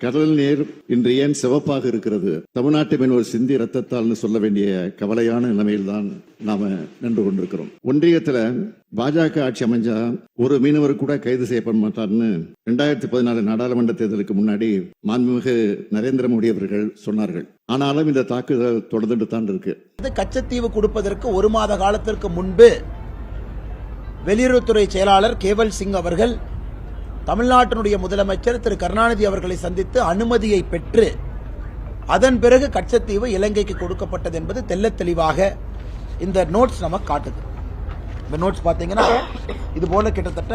கடல் நீர் இன்று ஏன் சிவப்பாக இருக்கிறது? தமிழ்நாட்டு மீன் ஒரு சிந்தி ரத்தத்தால்னு சொல்ல வேண்டிய கவலையான நிலைமையில்தான் நாம நின்று கொண்டிருக்கிறோம். ஒன்றியத்துல பாஜக ஆட்சி அமைஞ்சா ஒரு மீனவர் கூட கைது செய்யப்பட மாட்டார்னு ரெண்டாயிரத்தி பதினாலு நாடாளுமன்ற தேர்தலுக்கு முன்னாடி மாண்புமிகு நரேந்திர மோடி அவர்கள் சொன்னார்கள். ஆனாலும் இந்த தாக்குதல் தொடர்ந்துட்டு தான் இருக்கு. கச்சத்தீவு கொடுப்பதற்கு ஒரு மாத காலத்திற்கு முன்பு வெளியுறவுத்துறை செயலாளர் கேவல் சிங் அவர்கள் தமிழ்நாட்டினுடைய முதலமைச்சர் திரு கருணாநிதி அவர்களை சந்தித்து அனுமதியை பெற்று அதன் பிறகு கச்சத்தீவு இலங்கைக்கு கொடுக்கப்பட்டது என்பது தெள்ளத் தெளிவாக இந்த நோட்ஸ் நமக்கு காட்டுது. இந்த நோட்ஸ் பார்த்தீங்கன்னா இது போல கிட்டத்தட்ட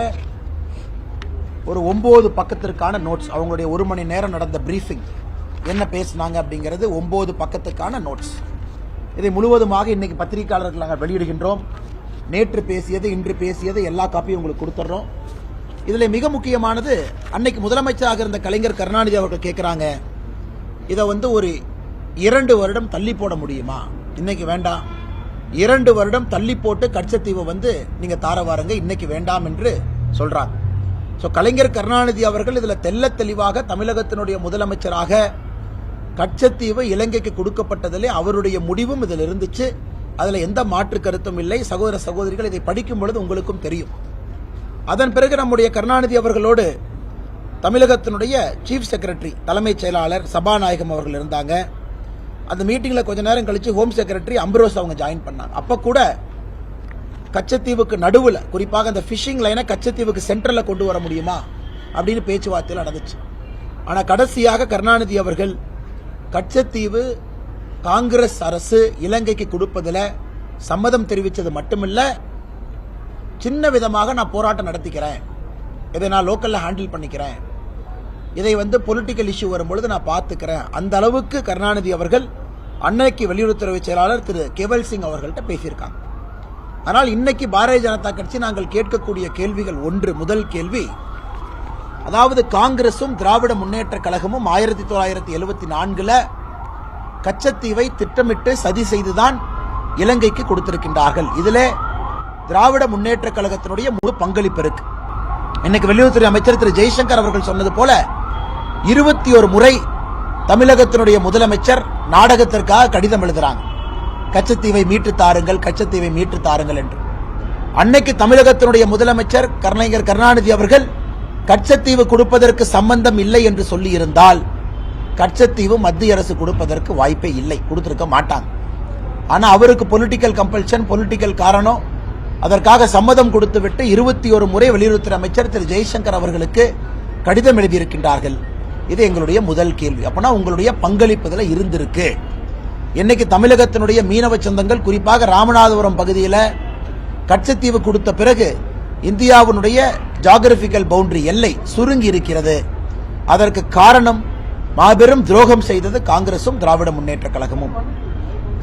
ஒரு ஒன்பது பக்கத்திற்கான நோட்ஸ் அவங்களுடைய ஒரு மணி நேரம் நடந்த பிரீஃபிங் என்ன பேசினாங்க அப்படிங்கிறது ஒன்பது பக்கத்துக்கான நோட்ஸ் இதை முழுவதுமாக இன்னைக்கு பத்திரிகையாளர்கள் நாங்கள் வெளியிடுகின்றோம். நேற்று பேசியது இன்று பேசியது எல்லா காப்பியும் உங்களுக்கு கொடுத்துட்றோம். இதில் மிக முக்கியமானது அன்னைக்கு முதலமைச்சராக இருந்த கலைஞர் கருணாநிதி அவர்கள் கேட்குறாங்க இதை வந்து ஒரு இரண்டு வருடம் தள்ளி போட முடியுமா? இன்னைக்கு வேண்டாம். இரண்டு வருடம் தள்ளி போட்டு கட்சத்தீவை வந்து நீங்க தார வாருங்க இன்னைக்கு வேண்டாம் என்று சொல்றாங்க. ஸோ கலைஞர் கருணாநிதி அவர்கள் இதில் தெள்ளத் தெளிவாக தமிழகத்தினுடைய முதலமைச்சராக கட்சத்தீவு இலங்கைக்கு கொடுக்கப்பட்டதிலே அவருடைய முடிவும் இதில் இருந்துச்சு அதில் எந்த மாற்று கருத்தும் இல்லை. சகோதர சகோதரிகள் இதை படிக்கும் பொழுது உங்களுக்கும் தெரியும். அதன் பிறகு நம்முடைய கருணாநிதி அவர்களோடு தமிழகத்தினுடைய சீஃப் செக்ரட்டரி தலைமைச் செயலாளர் சபாநாயகம் அவர்கள் இருந்தாங்க. அந்த மீட்டிங்கில் கொஞ்ச நேரம் கழித்து ஹோம் செக்ரட்டரி அம்பரோஸ் அவங்க ஜாயின் பண்ணாங்க. அப்போ கூட கச்சத்தீவுக்கு நடுவில் குறிப்பாக அந்த ஃபிஷிங் லைனை கச்சத்தீவுக்கு சென்டரில் கொண்டு வர முடியுமா? அப்படின்னு பேச்சுவார்த்தையில் நடந்துச்சு. ஆனால் கடைசியாக கருணாநிதி அவர்கள் கச்சத்தீவு காங்கிரஸ் அரசு இலங்கைக்கு கொடுப்பதில் சம்மதம் தெரிவித்தது மட்டுமில்ல சின்ன விதமாக நான் போராட்டம் நடத்திக்கிறேன். இதை நான் லோக்கலில் ஹேண்டில் பண்ணிக்கிறேன். இதை வந்து பொலிட்டிக்கல் இஷ்யூ வரும்பொழுது நான் பார்த்துக்கிறேன். அந்த அளவுக்கு கருணாநிதி அவர்கள் அன்னைக்கு வெளியுறவுத்துறை செயலாளர் திரு கேவல் சிங் அவர்கள்ட்ட பேசியிருக்காங்க. ஆனால் இன்னைக்கு பாரதிய ஜனதா கட்சி நாங்கள் கேட்கக்கூடிய கேள்விகள் ஒன்று. முதல் கேள்வி அதாவது காங்கிரசும் திராவிட முன்னேற்ற கழகமும் ஆயிரத்தி தொள்ளாயிரத்தி எழுபத்தி நான்கில் கச்சத்தீவை திட்டமிட்டு சதி செய்துதான் இலங்கைக்கு கொடுத்திருக்கின்றார்கள். இதிலே திராவிட முன்னேற்ற கழகத்தினுடைய முழு பங்களிப்பு இருக்கு. இன்னைக்கு வெளியுறவுத்துறை அமைச்சர் திரு ஜெய்சங்கர் அவர்கள் சொன்னது போல இருபத்தி ஒரு முறை தமிழகத்தினுடைய முதலமைச்சர் நாடகத்திற்காக கடிதம் எழுதுறாங்க. கச்சத்தீவை மீட்டு தாருங்கள் கச்சத்தீவை மீட்டு தாருங்கள் என்று. அன்னைக்கு தமிழகத்தினுடைய முதலமைச்சர் கருணாநிதி கருணாநிதி அவர்கள் கச்சத்தீவு கொடுப்பதற்கு சம்பந்தம் இல்லை என்று சொல்லி இருந்தால் கச்சத்தீவு மத்திய அரசு கொடுப்பதற்கு வாய்ப்பே இல்லை கொடுத்திருக்க மாட்டாங்க. ஆனா அவருக்கு பொலிட்டிக்கல் கம்பல்ஷன் பொலிட்டிக்கல் காரணம் அதற்காக சம்மதம் கொடுத்துவிட்டு இருபத்தி ஒரு முறை வெளியுறவுத்துறை அமைச்சர் திரு ஜெய்சங்கர் அவர்களுக்கு கடிதம் எழுதியிருக்கின்றார்கள். இது எங்களுடைய முதல் கேள்வி. அப்போனா உங்களுடைய பங்களிப்புதல இருந்திருக்கு. இன்னைக்கு தமிழகத்தினுடைய மீனவ சொந்தங்கள் குறிப்பாக ராமநாதபுரம் பகுதியில் கச்சத்தீவு கொடுத்த பிறகு இந்தியாவினுடைய ஜாகிரபிக்கல் பவுண்டரி எல்லை சுருங்கி இருக்கிறது. அதற்கு காரணம் மாபெரும் துரோகம் செய்தது காங்கிரசும் திராவிட முன்னேற்ற கழகமும்.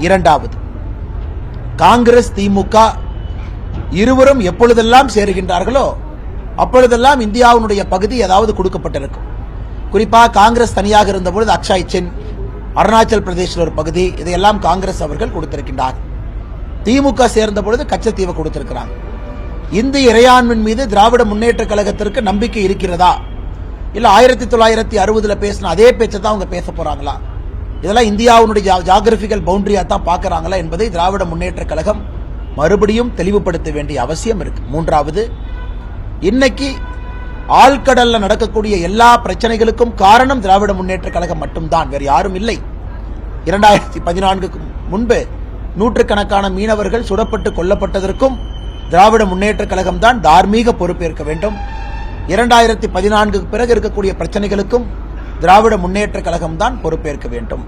இரண்டாவது காங்கிரஸ் திமுக இருவரும் எப்பொழுதெல்லாம் சேருகின்றார்களோ அப்பொழுதெல்லாம் இந்தியாவினுடைய பகுதி ஏதாவது கொடுக்கப்பட்டிருக்கும். குறிப்பாக காங்கிரஸ் தனியாக இருந்தபொழுது அக்ஷய் சென் அருணாச்சல் பிரதேசில் ஒரு பகுதி இதையெல்லாம் காங்கிரஸ் அவர்கள் கொடுத்திருக்கின்றார். திமுக சேர்ந்த பொழுது கச்சத்தீவை கொடுத்திருக்கிறாங்க. இந்திய இறையாண்மின் மீது திராவிட முன்னேற்ற கழகத்திற்கு நம்பிக்கை இருக்கிறதா? இல்ல ஆயிரத்தி தொள்ளாயிரத்தி அறுபதுல பேசின அதே பேச்சை தான் அவங்க பேச போறாங்களா? இதெல்லாம் இந்தியாவுடைய ஜாகிரபிக்கல் பவுண்டரியா தான் பாக்குறாங்களா என்பதை திராவிட முன்னேற்ற கழகம் மறுபடியும் தெளிவுபடுத்த வேண்டிய அவசியம் இருக்கு. மூன்றாவது இன்னைக்கு ஆழ்கடல்ல நடக்கக்கூடிய எல்லா பிரச்சனைகளுக்கும் காரணம் திராவிட முன்னேற்ற கழகம் மட்டும்தான் வேறு யாரும் இல்லை. இரண்டாயிரத்தி பதினான்குக்கு முன்பு நூற்றுக்கணக்கான மீனவர்கள் சுடப்பட்டு கொல்லப்பட்டதற்கும் திராவிட முன்னேற்ற கழகம் தான் தார்மீக பொறுப்பேற்க வேண்டும். இரண்டாயிரத்தி பதினான்குக்கு பிறகு இருக்கக்கூடிய பிரச்சனைகளுக்கும் திராவிட முன்னேற்ற கழகம் தான் பொறுப்பேற்க வேண்டும்.